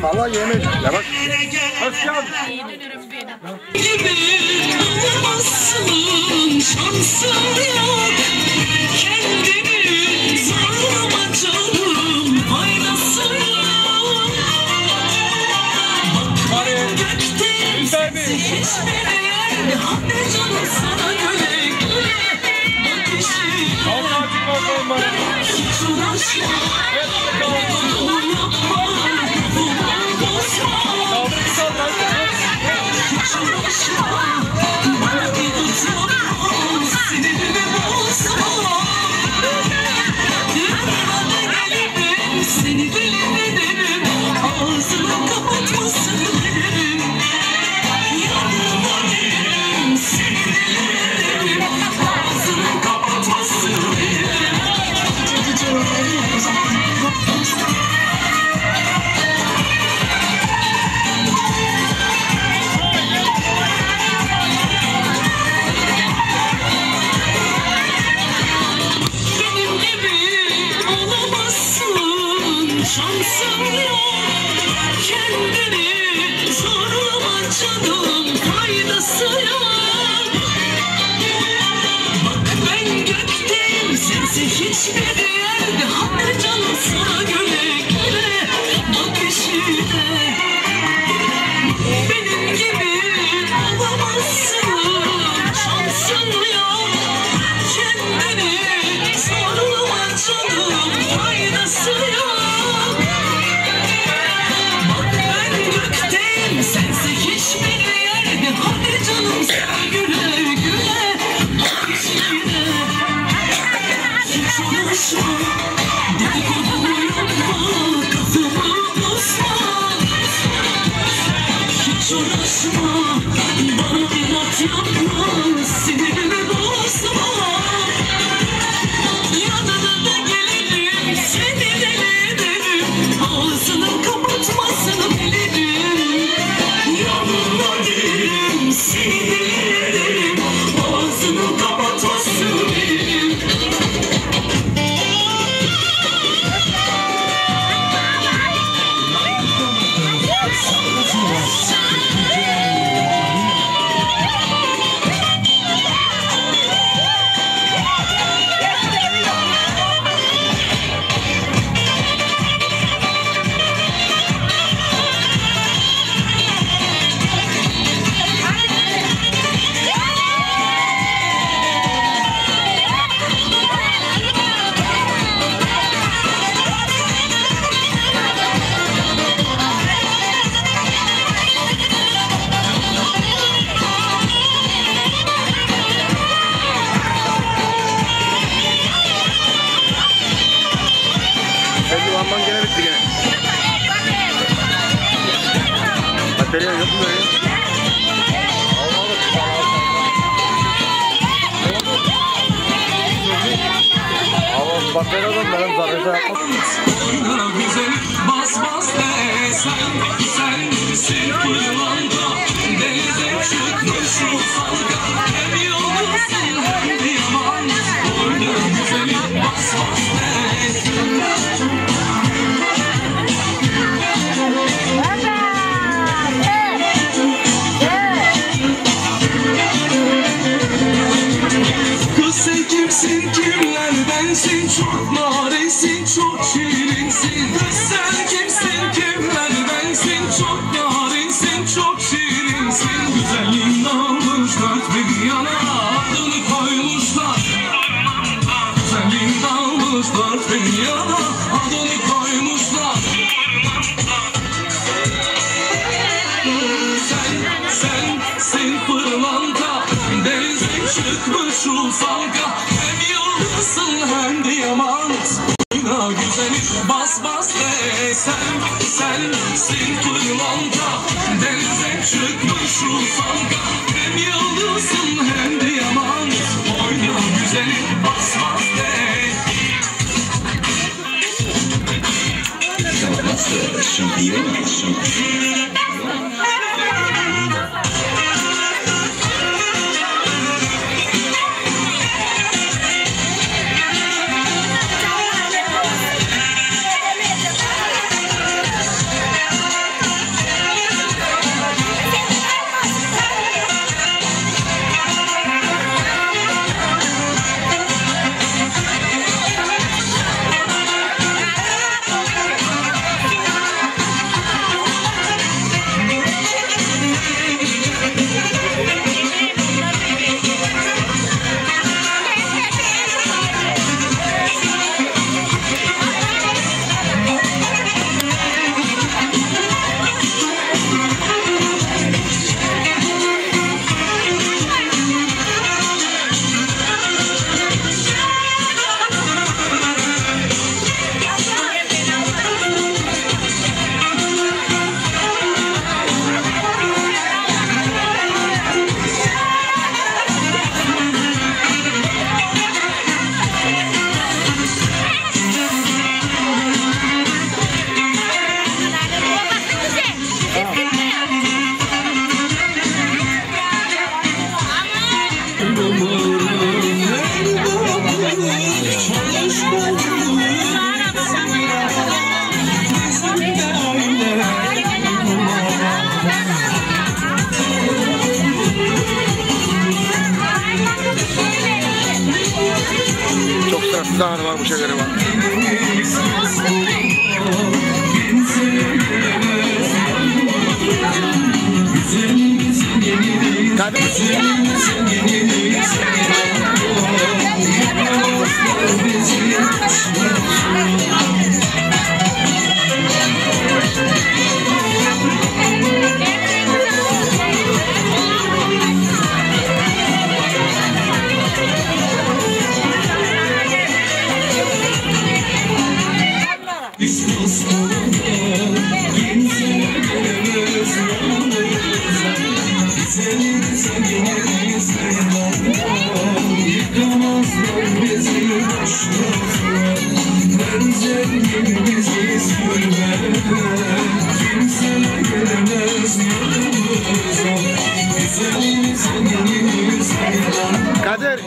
Yemin valla yemin. Ya bak. Özcan. Gibi olmasın şansın yok. Belli lamban gene bitti gene. Batarya yok mu böyle? Bataryadan benim batarya yapmak. Güzel bas bas de sen sen sevgili lan. Çıkmış ufalga Hem yıldızsın hem de yaman. Oyna güzelim bas bas de sen Sensin pırlanta Denize çıkmış ufalga Hem yıldızsın hem de yaman. Oyna güzelim bas bas de Çok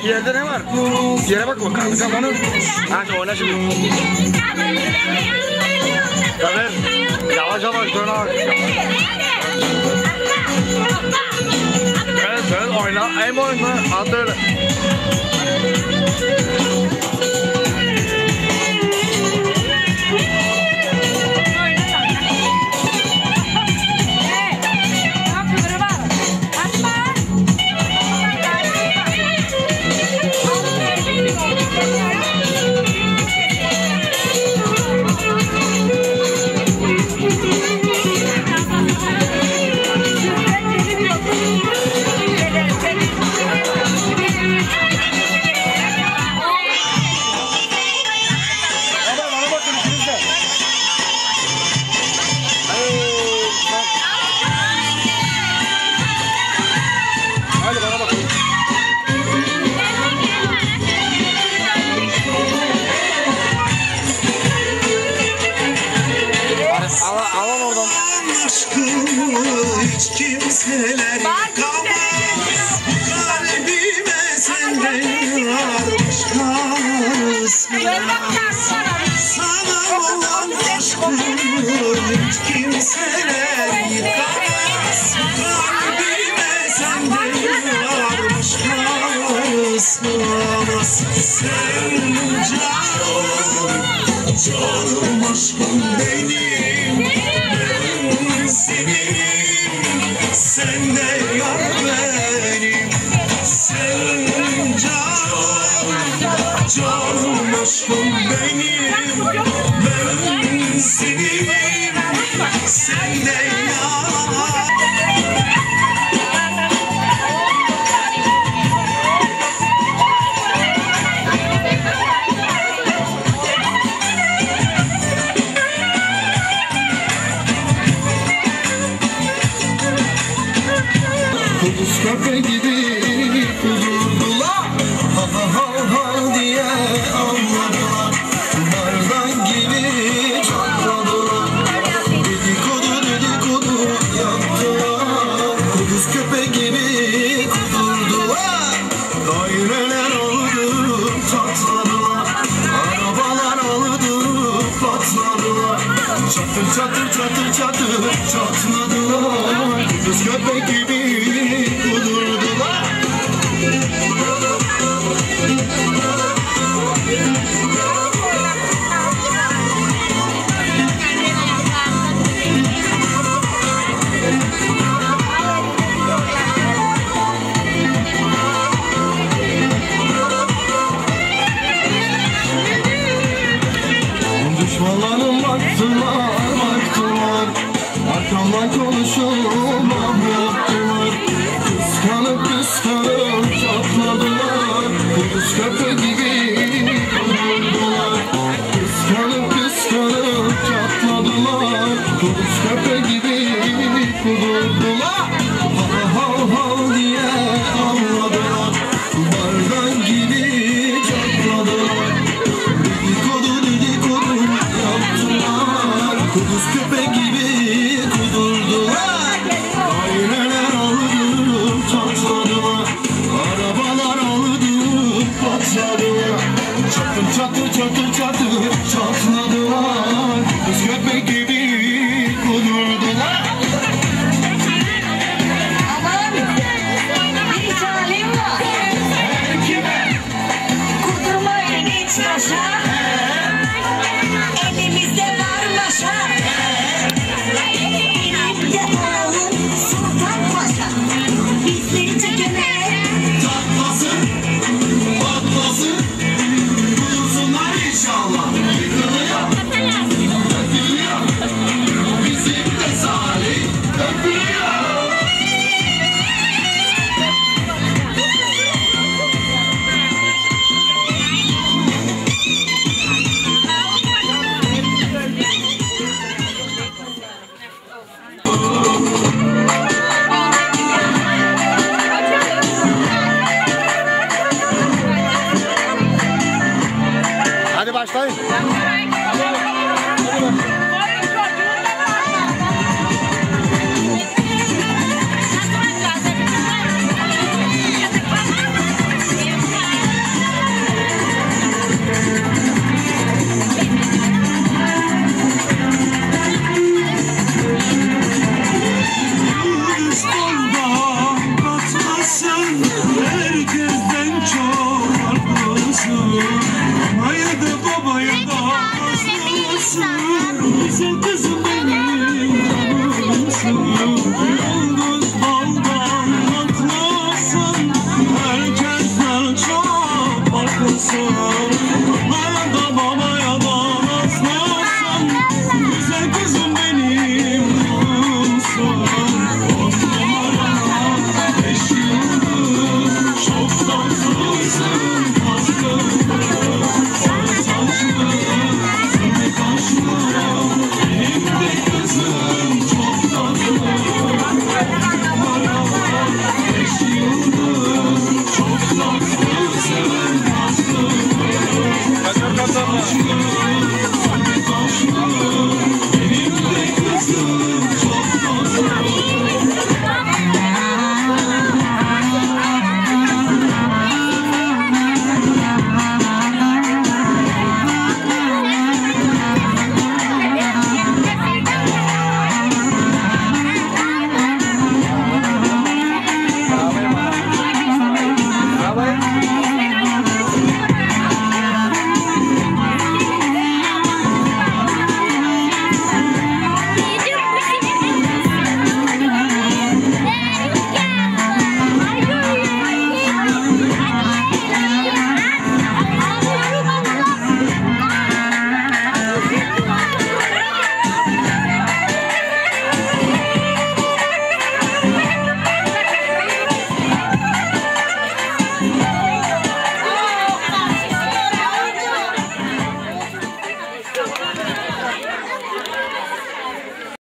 yerde ne var? Yere bak bakalım kafanı. Hadi oyna şimdi. Kadir yavaş yavaş dön abi. Evet evet oyna. Aim oyna. At öyle. Sen canım, canım aşkım benim çatır çatır çatır çatır.